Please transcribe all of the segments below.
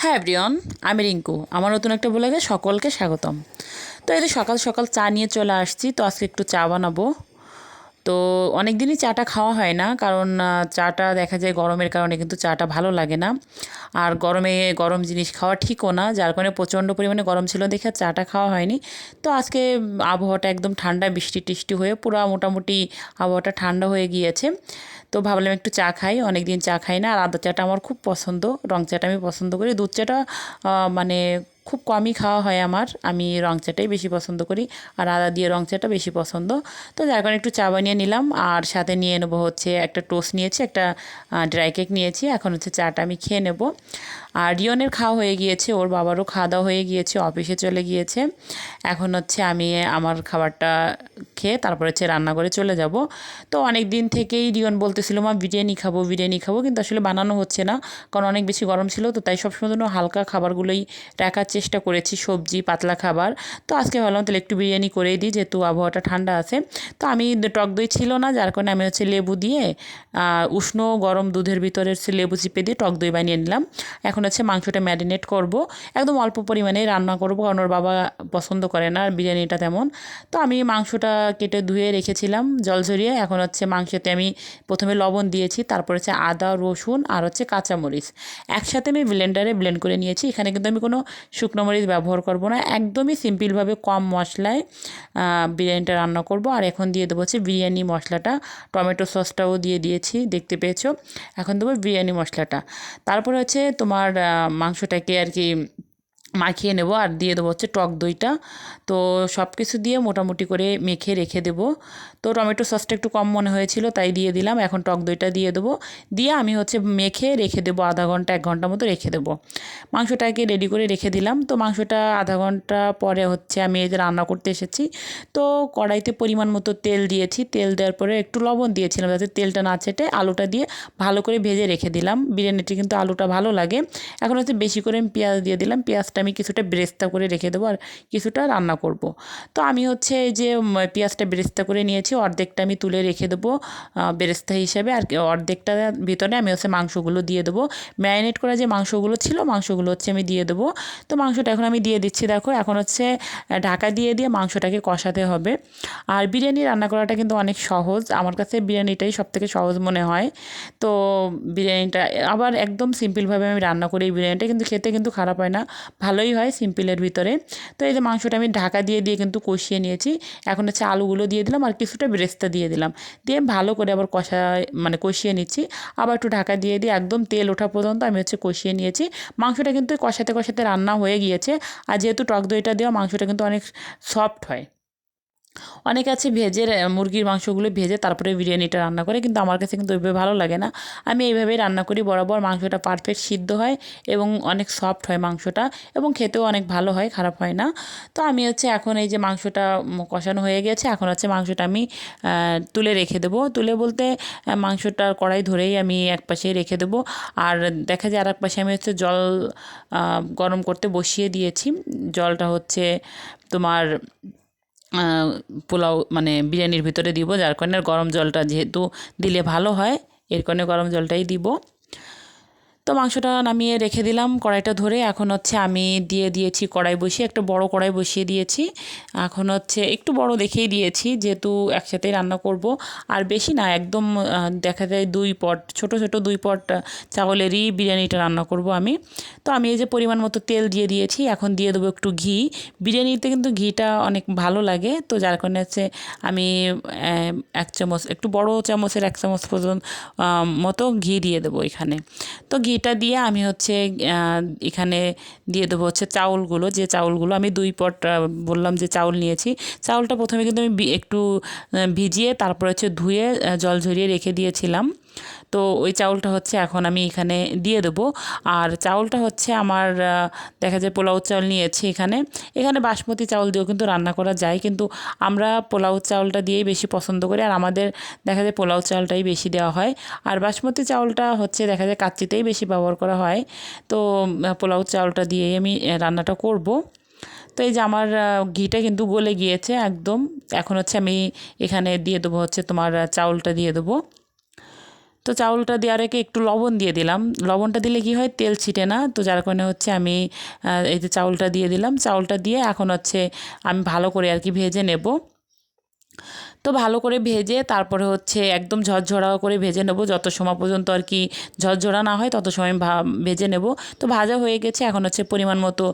হ্যাঁ এভরিওয়ান, আমি রিঙ্কু। আমার নতুন একটা ব্লগে সকলকে স্বাগতম। তো এই সকাল সকাল চা নিয়ে চলে আসছি, তো আজকে একটু চা বানাবো। তো অনেক দিনই চাটা খাওয়া হয় না, কারণ চাটা দেখা যায় গরমের কারণে কিন্তু চাটা ভালো লাগে না। আর গরমে গরম জিনিস খাওয়া ঠিকও না, যার কারণে প্রচণ্ড পরিমাণে গরম ছিল দেখে চাটা খাওয়া হয়নি। তো আজকে আবহাওয়াটা একদম ঠান্ডা, বৃষ্টি টিষ্টি হয়ে পুরো মোটামুটি আবহাওয়াটা ঠান্ডা হয়ে গিয়েছে। তো ভাবলাম একটু চা খাই অনেক দিন চা খাই না। আর আদা চাটা আমার খুব পছন্দ, রং চাটা আমি পছন্দ করি। দুধ চাটা মানে খুব কমই খাওয়া হয় আমার। আমি রং চাটাই বেশি পছন্দ করি আর আদা দিয়ে রং চাটা বেশি পছন্দ। তো যার কারণে একটু চা বানিয়ে নিলাম আর সাথে নিয়ে নেব হচ্ছে একটা টোস্ট নিয়েছি, একটা ড্রাই কেক নিয়েছি। এখন হচ্ছে চাটা আমি খেয়ে নেব। আর রিয়নের খাওয়া হয়ে গিয়েছে, ওর বাবারও খাওয়া দাওয়া হয়ে গিয়েছে, অফিসে চলে গিয়েছে। এখন হচ্ছে আমি আমার খাবারটা খেয়ে তারপর হচ্ছে রান্না করে চলে যাব। তো অনেক দিন থেকেই রিয়ন বলতেছিল, মা, বিরিয়ানি খাব বিরিয়ানি খাব। কিন্তু আসলে বানানো হচ্ছে না, কারণ অনেক বেশি গরম ছিল। তো তাই সবসময় জন্য হালকা খাবারগুলোই রাখার চেষ্টা করেছি সবজি, পাতলা খাবার। তো আজকে ভাবলাম তাহলে একটু বিরিয়ানি করেই দিই, যেহেতু আবহাওয়াটা ঠান্ডা আছে। তো আমি টক দই ছিল না, যার কারণে আমি হচ্ছে লেবু দিয়ে উষ্ণ গরম দুধের ভিতরে হচ্ছে লেবু চিপে দিয়ে টক দই বানিয়ে নিলাম। এখন হচ্ছে মাংসটা ম্যারিনেট করব। একদম অল্প পরিমাণে রান্না করব, কারণ ওর বাবা পছন্দ করে না বিরিয়ানিটা তেমন। তো আমি মাংসটা কেটে ধুয়ে রেখেছিলাম জল ঝরিয়ে, এখন হচ্ছে মাংসতে আমি প্রথমে লবণ দিয়েছি, তারপর হচ্ছে আদা, রসুন আর হচ্ছে কাঁচামরিচ। একসাথে আমি ব্লেন্ডারে ব্লেন্ড করে নিয়েছি, এখানে কিন্তু আমি কোনো শুকনো মরিচ ব্যবহার করব না। একদমই সিম্পলভাবে কম মশলায় বিরিয়ানিটা রান্না করব। আর এখন দিয়ে দেবো হচ্ছে বিরিয়ানি মশলাটা। টমেটো সসটাও দিয়ে দিয়েছি, দেখতে পেয়েছ? এখন দেবো বিরিয়ানি মশলাটা। তারপর হচ্ছে তোমার মাংসটাকে আর কি মাখিয়ে নেব আর দিয়ে দেবো হচ্ছে টক দইটা। তো সব কিছু দিয়ে মোটামুটি করে মেখে রেখে দেবো। তো টমেটো সসটা একটু কম মনে হয়েছিল, তাই দিয়ে দিলাম। এখন টক দইটা দিয়ে দেবো। দিয়ে আমি হচ্ছে মেখে রেখে দেবো আধা ঘণ্টা, এক ঘণ্টা মতো রেখে দেবো। মাংসটাকে রেডি করে রেখে দিলাম। তো মাংসটা আধা ঘণ্টা পরে হচ্ছে আমি এই যে রান্না করতে এসেছি। তো কড়াইতে পরিমাণ মতো তেল দিয়েছি। তেল দেওয়ার পরে একটু লবণ দিয়েছিলাম যাতে তেলটা না চেটে আলুটা দিয়ে ভালো করে ভেজে রেখে দিলাম। বিরিয়ানিটি কিন্তু আলুটা ভালো লাগে। এখন হচ্ছে বেশি করে আমি পেঁয়াজ দিয়ে দিলাম। পেঁয়াজটা আমি কিছুটা বেরেস্তা করে রেখে দেবো আর কিছুটা রান্না করব। তো আমি হচ্ছে এই যে পেঁয়াজটা বেরেস্তা করে নিয়েছি, অর্ধেকটা আমি তুলে রেখে দেবো বেরেস্তা হিসেবে। আর অর্ধেকটা ভিতরে আমি হচ্ছে মাংসগুলো দিয়ে দেবো। ম্যারিনেট করা যে মাংসগুলো ছিল, মাংসগুলো হচ্ছে আমি দিয়ে দেবো। তো মাংসটা এখন আমি দিয়ে দিচ্ছি, দেখো, এখন হচ্ছে ঢাকা দিয়ে দিয়ে মাংসটাকে কষাতে হবে। আর বিরিয়ানি রান্না করাটা কিন্তু অনেক সহজ। আমার কাছে বিরিয়ানিটাই সব থেকে সহজ মনে হয়। তো বিরিয়ানিটা, আবার একদম সিম্পলভাবে আমি রান্না করি এই বিরিয়ানিটা, কিন্তু খেতে কিন্তু খারাপ হয় না। ভালোই হয় সিম্পলের ভিতরে। তো এই যে মাংসটা আমি ঢাকা দিয়ে দিয়ে কিন্তু কষিয়ে নিয়েছি। এখন হচ্ছে আলুগুলো দিয়ে দিলাম আর কিছুটা বেরেস্তা দিয়ে দিলাম। দিয়ে ভালো করে আবার কষা মানে কষিয়ে নিচ্ছি। আবার একটু ঢাকা দিয়ে দিয়ে একদম তেল ওঠা পর্যন্ত আমি হচ্ছে কষিয়ে নিয়েছি। মাংসটা কিন্তু কষাতে কষাতে রান্না হয়ে গিয়েছে। আর যেহেতু টক দইটা দেওয়া, মাংসটা কিন্তু অনেক সফট হয়। অনেকে আছে ভেজে মুরগির মাংসগুলো ভেজে তারপরে বিরিয়ানিটা রান্না করে, কিন্তু আমার কাছে কিন্তু ওইভাবে ভালো লাগে না। আমি এইভাবেই রান্না করি, বরাবর মাংসটা পারফেক্ট সিদ্ধ হয় এবং অনেক সফট হয় মাংসটা এবং খেতেও অনেক ভালো হয়, খারাপ হয় না। তো আমি হচ্ছে এখন এই যে মাংসটা কষানো হয়ে গেছে, এখন হচ্ছে মাংসটা আমি তুলে রেখে দেবো। তুলে বলতে মাংসটার কড়াই ধরেই আমি এক পাশে রেখে দেবো। আর দেখা যায় আর এক পাশে আমি হচ্ছে জল গরম করতে বসিয়ে দিয়েছি। জলটা হচ্ছে তোমার পোলাও মানে বিরিয়ানির ভিতরে দিব, যার কারণে গরম জলটা যেহেতু দিলে ভালো হয়, এর কারণে গরম জলটাই দিব। তো মাংসটা নামিয়ে রেখে দিলাম কড়াইটা ধরে। এখন হচ্ছে আমি দিয়ে দিয়েছি কড়াই বসিয়ে, একটা বড় কড়াই বসিয়ে দিয়েছি। এখন হচ্ছে একটু বড় দেখেই দিয়েছি, যেহেতু একসাথেই রান্না করব। আর বেশি না, একদম দেখা যায় দুই পট, ছোট ছোট দুই পট চাউলেরই বিরিয়ানিটা রান্না করব আমি। তো আমি এই যে পরিমাণ মতো তেল দিয়ে দিয়েছি, এখন দিয়ে দেবো একটু ঘি। বিরিয়ানিতে কিন্তু ঘিটা অনেক ভালো লাগে, তো যার কারণে হচ্ছে আমি এক চামচ, একটু বড় চামচের এক চামচ পর্যন্ত মতো ঘি দিয়ে দেবো এখানে। তো ঘিটা দিয়ে আমি হচ্ছে এখানে দিয়ে দেবো হচ্ছে চাউলগুলো। যে চাউলগুলো আমি দুই পট বললাম যে চাউল নিয়েছি। চাউলটা প্রথমে কিন্তু আমি একটু ভিজিয়ে তারপরে হচ্ছে ধুয়ে জল ঝরিয়ে রেখে দিয়েছিলাম। তো ওই চাউলটা হচ্ছে এখন আমি এখানে দিয়ে দেবো। আর চাউলটা হচ্ছে আমার দেখা যায় পোলাও চাউল নিয়েছি এখানে। এখানে বাসমতি চাউল দিয়েও কিন্তু রান্না করা যায়, কিন্তু আমরা পোলাও চাউলটা দিয়েই বেশি পছন্দ করি। আর আমাদের দেখা যায় পোলাও চাউলটাই বেশি দেওয়া হয়। আর বাসমতি চাউলটা হচ্ছে দেখা যায় কাচ্চিতেই বেশি ব্যবহার করা হয়। তো পোলাও চাউলটা দিয়েই আমি রান্নাটা করব। তো এই যে আমার ঘিটা কিন্তু গলে গিয়েছে একদম। এখন হচ্ছে আমি এখানে দিয়ে দেবো হচ্ছে তোমার চাউলটা দিয়ে দেবো। তো চাউলটা দেওয়ার আগে একটু লবণ দিয়ে দিলাম। লবণটা দিলে কি হয়? তেল ছিটে না। তো যার কারণে হচ্ছে আমি এই যে চাউলটা দিয়ে দিলাম। চাউলটা দিয়ে এখন হচ্ছে আমি ভালো করে আর কি ভেজে নেব। তো ভালো করে ভেজে তারপরে হচ্ছে একদম ঝরঝরা করে ভেজে নেব। যত সময় পর্যন্ত আর কি ঝরঝরা না হয়, তত সময় ভেজে নেব। তো ভাজা হয়ে গেছে। এখন হচ্ছে পরিমাণ মতো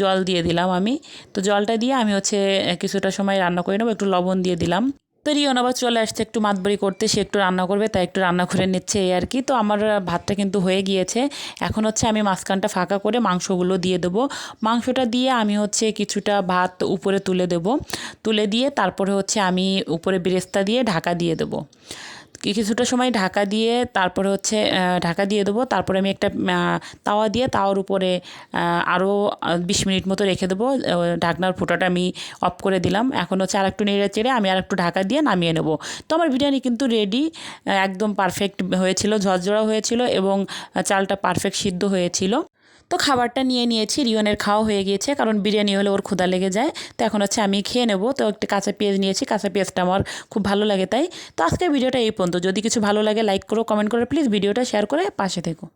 জল দিয়ে দিলাম আমি। তো জলটা দিয়ে আমি হচ্ছে কিছুটা সময় রান্না করে নেব। একটু লবণ দিয়ে দিলাম। তো আবার চলে আসছে, একটু মাতবড়ি করতে, সে একটু রান্না করবে, তাই একটু রান্না করে নিচ্ছে এই আর কি। তো আমার ভাতটা কিন্তু হয়ে গিয়েছে। এখন হচ্ছে আমি মাঝখানটা ফাঁকা করে মাংসগুলো দিয়ে দেবো। মাংসটা দিয়ে আমি হচ্ছে কিছুটা ভাত উপরে তুলে দেব। তুলে দিয়ে তারপরে হচ্ছে আমি উপরে বেরেস্তা দিয়ে ঢাকা দিয়ে দেবো। কিছুটা সময় ঢাকা দিয়ে তারপরে হচ্ছে ঢাকা দিয়ে দেবো। তারপরে আমি একটা তাওয়া দিয়ে তাওয়ার উপরে আরও বিশ মিনিট মতো রেখে দেবো। ঢাকনার ফুটাটা আমি অফ করে দিলাম। এখন হচ্ছে আর একটু নেড়ে চেড়ে আমি আর একটু ঢাকা দিয়ে নামিয়ে নেব। তো আমার বিরিয়ানি কিন্তু রেডি একদম পারফেক্ট হয়েছিল, ঝরঝরা হয়েছিল এবং চালটা পারফেক্ট সিদ্ধ হয়েছিল। তো খাবারটা নিয়ে নিয়েছি রিয়নের খাওয়া হয়ে গিয়েছে, কারণ বিরিয়ানি হলে ওর ক্ষুধা লেগে যায়। তো এখন হচ্ছে আমি খেয়ে নেব। তো একটি কাঁচা পেঁয়াজ নিয়েছি, কাঁচা পেঁয়াজটা আমার খুব ভালো লাগে তাই। তো আজকের ভিডিওটা এই পর্যন্ত। যদি কিছু ভালো লাগে লাইক করো কমেন্ট করো প্লিজ ভিডিওটা শেয়ার করে পাশে থেকো।